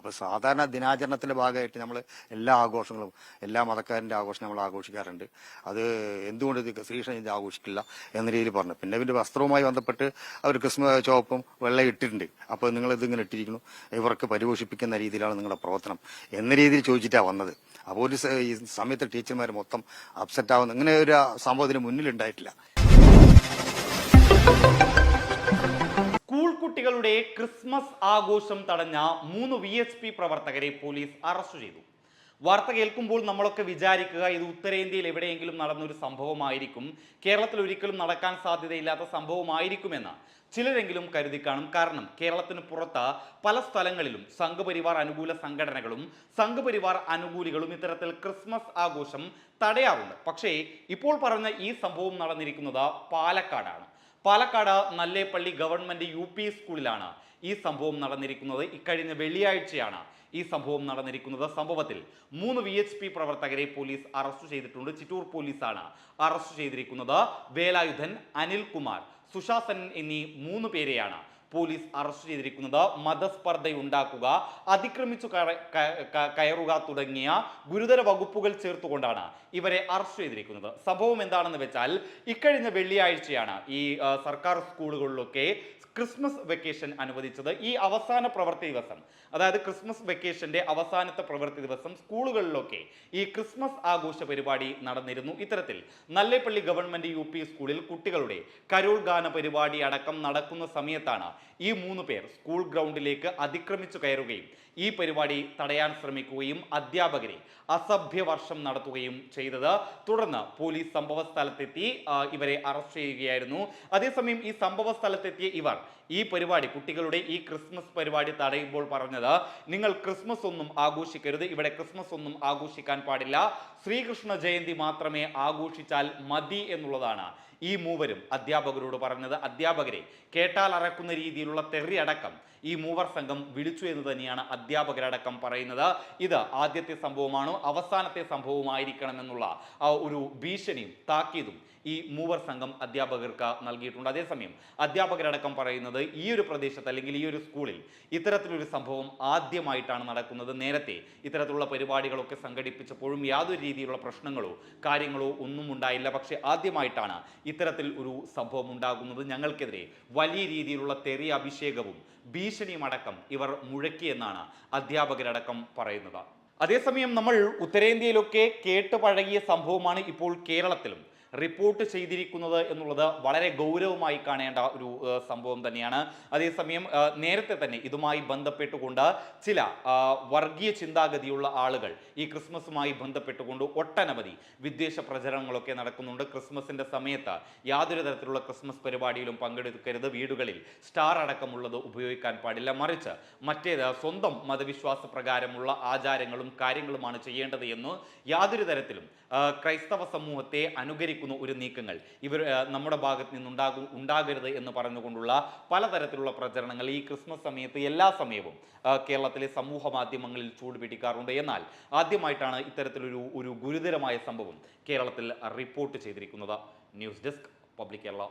അപ്പോൾ സാധാരണ ദിനാചരണത്തിന്റെ ഭാഗമായിട്ട് നമ്മൾ എല്ലാ ആഘോഷങ്ങളും എല്ലാ മതക്കാരന്റെ ആഘോഷം നമ്മൾ ആഘോഷിക്കാറുണ്ട്. അത് എന്തുകൊണ്ട് ഇത് ശ്രീകൃഷ്ണ ജയന്തി ആഘോഷിക്കില്ല എന്ന രീതിയിൽ പറഞ്ഞു. പിന്നെ പിന്നെ വസ്ത്രവുമായി ബന്ധപ്പെട്ട് അവർ ക്രിസ്മസ് ചുവപ്പും വെള്ളം ഇട്ടിട്ടുണ്ട്. അപ്പോൾ നിങ്ങൾ ഇതിങ്ങനെ ഇട്ടിരിക്കുന്നു. ഇവർക്ക് പരിപോഷിപ്പിക്കുന്ന രീതിയിലാണ് നിങ്ങളുടെ പ്രവർത്തനം എന്ന രീതിയിൽ ചോദിച്ചിട്ടാണ് വന്നത്. അപ്പോൾ ഒരു സമയത്ത് ടീച്ചർമാർ മൊത്തം അപ്സെറ്റ് ആവുന്ന ഇങ്ങനെ ഒരു സംഭവത്തിന് മുന്നിലുണ്ടായിട്ടില്ല. കുട്ടികളുടെ ക്രിസ്മസ് ആഘോഷം തടഞ്ഞ മൂന്ന് വി എസ് പി പ്രവർത്തകരെ പോലീസ് അറസ്റ്റ് ചെയ്തു. വാർത്ത കേൾക്കുമ്പോൾ നമ്മളൊക്കെ വിചാരിക്കുക ഇത് ഉത്തരേന്ത്യയിൽ എവിടെയെങ്കിലും നടന്നൊരു സംഭവമായിരിക്കും. കേരളത്തിൽ ഒരിക്കലും നടക്കാൻ സാധ്യതയില്ലാത്ത സംഭവമായിരിക്കുമെന്ന് ചിലരെങ്കിലും കരുതി കാണും കാരണം കേരളത്തിന് പുറത്ത് പല സ്ഥലങ്ങളിലും സംഘപരിവാർ അനുകൂല സംഘടനകളും സംഘപരിവാർ അനുകൂലികളും ഇത്തരത്തിൽ ക്രിസ്മസ് ആഘോഷം തടയാറുണ്ട്. പക്ഷേ ഇപ്പോൾ പറഞ്ഞ ഈ സംഭവം നടന്നിരിക്കുന്നത് പാലക്കാടാണ്. Palakkad Nallepilly government U P സ്കൂളിലാണ് ഈ സംഭവം നടന്നിരിക്കുന്നത്. ഇക്കഴിഞ്ഞ വെള്ളിയാഴ്ചയാണ് ഈ സംഭവം നടന്നിരിക്കുന്നത്. സംഭവത്തിൽ മൂന്ന് വി എച്ച് പി പ്രവർത്തകരെ പോലീസ് അറസ്റ്റ് ചെയ്തിട്ടുണ്ട്. ചിറ്റൂർ പോലീസാണ് അറസ്റ്റ് ചെയ്തിരിക്കുന്നത്. വേലായുധൻ അനിൽകുമാർ സുശാസൻ എന്നീ മൂന്ന് പേരെയാണ് പോലീസ് അറസ്റ്റ് ചെയ്തിരിക്കുന്നത് മതസ്പർദ്ധയുണ്ടാക്കുക അതിക്രമിച്ചു കയറുക തുടങ്ങിയ ഗുരുതര വകുപ്പുകൾ ചേർത്തുകൊണ്ടാണ് ഇവരെ അറസ്റ്റ് ചെയ്തിരിക്കുന്നത്. സംഭവം എന്താണെന്ന് വെച്ചാൽ ഇക്കഴിഞ്ഞ വെള്ളിയാഴ്ചയാണ് ഈ സർക്കാർ സ്കൂളുകളിലൊക്കെ ക്രിസ്മസ് വെക്കേഷൻ അനുവദിച്ചത്. ഈ അവസാന പ്രവൃത്തി ദിവസം അതായത് ക്രിസ്മസ് വെക്കേഷന്റെ അവസാനത്തെ പ്രവൃത്തി ദിവസം സ്കൂളുകളിലൊക്കെ ഈ ക്രിസ്മസ് ആഘോഷ പരിപാടി നടന്നിരുന്നു. ഇത്തരത്തിൽ നല്ലേപ്പള്ളി ഗവൺമെന്റ് യു സ്കൂളിൽ കുട്ടികളുടെ കരോൾ ഗാന പരിപാടി അടക്കം നടക്കുന്ന സമയത്താണ് ഈ മൂന്ന് പേർ സ്കൂൾ ഗ്രൗണ്ടിലേക്ക് അതിക്രമിച്ചു കയറുകയും ഈ പരിപാടി തടയാൻ ശ്രമിക്കുകയും അധ്യാപകരെ അസഭ്യവർഷം നടത്തുകയും ചെയ്തത്. തുടർന്ന് പോലീസ് സംഭവ സ്ഥലത്തെത്തി ഇവരെ അറസ്റ്റ് ചെയ്യുകയായിരുന്നു. അതേസമയം ഈ സംഭവ സ്ഥലത്തെത്തിയ ഇവർ ഈ പരിപാടി കുട്ടികളുടെ ഈ ക്രിസ്മസ് പരിപാടി തടയുമ്പോൾ പറഞ്ഞത് നിങ്ങൾ ക്രിസ്മസ് ഒന്നും ആഘോഷിക്കരുത് ഇവിടെ ക്രിസ്മസ് ഒന്നും ആഘോഷിക്കാൻ പാടില്ല. ശ്രീകൃഷ്ണ ജയന്തി മാത്രമേ ആഘോഷിച്ചാൽ മതി എന്നുള്ളതാണ് ഈ മൂവരും അധ്യാപകരോട് പറഞ്ഞത്. അധ്യാപകരെ കേട്ടാൽ അറക്കുന്ന രീതിയിലുള്ള തെറി അടക്കം ഈ മൂവർ സംഘം വിളിച്ചു എന്ന് തന്നെയാണ് അധ്യാപകരടക്കം പറയുന്നത്. ഇത് ആദ്യത്തെ സംഭവമാണോ. അവസാനത്തെ സംഭവമായിരിക്കണമെന്നുള്ള ഒരു ഭീഷണിയും താക്കീതും ഈ മൂവർ സംഘം അധ്യാപകർക്ക് നൽകിയിട്ടുണ്ട്. അതേസമയം അധ്യാപകരടക്കം പറയുന്നത് ഈ ഒരു പ്രദേശത്ത് അല്ലെങ്കിൽ ഈ ഒരു സ്കൂളിൽ ഇത്തരത്തിലൊരു സംഭവം ആദ്യമായിട്ടാണ് നടക്കുന്നത്. നേരത്തെ ഇത്തരത്തിലുള്ള പരിപാടികളൊക്കെ സംഘടിപ്പിച്ചപ്പോഴും യാതൊരു രീതിയിലുള്ള പ്രശ്നങ്ങളോ കാര്യങ്ങളോ ഒന്നും ഉണ്ടായില്ല. പക്ഷേ ആദ്യമായിട്ടാണ് ഇത്തരത്തിൽ ഒരു സംഭവം ഉണ്ടാകുന്നത്. ഞങ്ങൾക്കെതിരെ വലിയ രീതിയിലുള്ള തെറി അഭിഷേകവും ഭീഷണിയും അടക്കം ഇവർ മുഴക്കിയെന്നാണ് അധ്യാപകരടക്കം പറയുന്നത്. അതേസമയം നമ്മൾ ഉത്തരേന്ത്യയിലൊക്കെ കേട്ടു പഴകിയ സംഭവമാണ് ഇപ്പോൾ കേരളത്തിലും. റിപ്പോർട്ട് ചെയ്തിരിക്കുന്നത് എന്നുള്ളത് വളരെ ഗൗരവമായി കാണേണ്ട ഒരു സംഭവം തന്നെയാണ്. അതേസമയം നേരത്തെ തന്നെ ഇതുമായി ബന്ധപ്പെട്ടുകൊണ്ട് ചില വർഗീയ ചിന്താഗതിയുള്ള ആളുകൾ ഈ ക്രിസ്മസുമായി ബന്ധപ്പെട്ടുകൊണ്ട് ഒട്ടനവധി വിദ്വേഷ പ്രചരണങ്ങളൊക്കെ നടക്കുന്നുണ്ട്. ക്രിസ്മസിന്റെ സമയത്ത് യാതൊരു തരത്തിലുള്ള ക്രിസ്മസ് പരിപാടിയിലും പങ്കെടുക്കരുത്. വീടുകളിൽ സ്റ്റാർ അടക്കമുള്ളത് ഉപയോഗിക്കാൻ പാടില്ല. മറിച്ച് മറ്റേത് സ്വന്തം മതവിശ്വാസ പ്രകാരമുള്ള ആചാരങ്ങളും കാര്യങ്ങളുമാണ് ചെയ്യേണ്ടത് എന്ന് യാതൊരു തരത്തിലും ക്രൈസ്തവ സമൂഹത്തെ അനുകരിക്കുന്ന ഒരു നീക്കങ്ങൾ. ഇവർ നമ്മുടെ ഭാഗത്ത് നിന്നുണ്ടാകും ഉണ്ടാകരുത് എന്ന് പറഞ്ഞുകൊണ്ടുള്ള പലതരത്തിലുള്ള പ്രചരണങ്ങൾ ഈ ക്രിസ്മസ് സമയത്ത് എല്ലാ സമയവും കേരളത്തിലെ സമൂഹ മാധ്യമങ്ങളിൽ ചൂടുപിടിക്കാറുണ്ട്. എന്നാൽ ആദ്യമായിട്ടാണ് ഇത്തരത്തിലൊരു ഒരു ഗുരുതരമായ സംഭവം കേരളത്തിൽ റിപ്പോർട്ട് ചെയ്തിരിക്കുന്നത്. News desk public Kerala.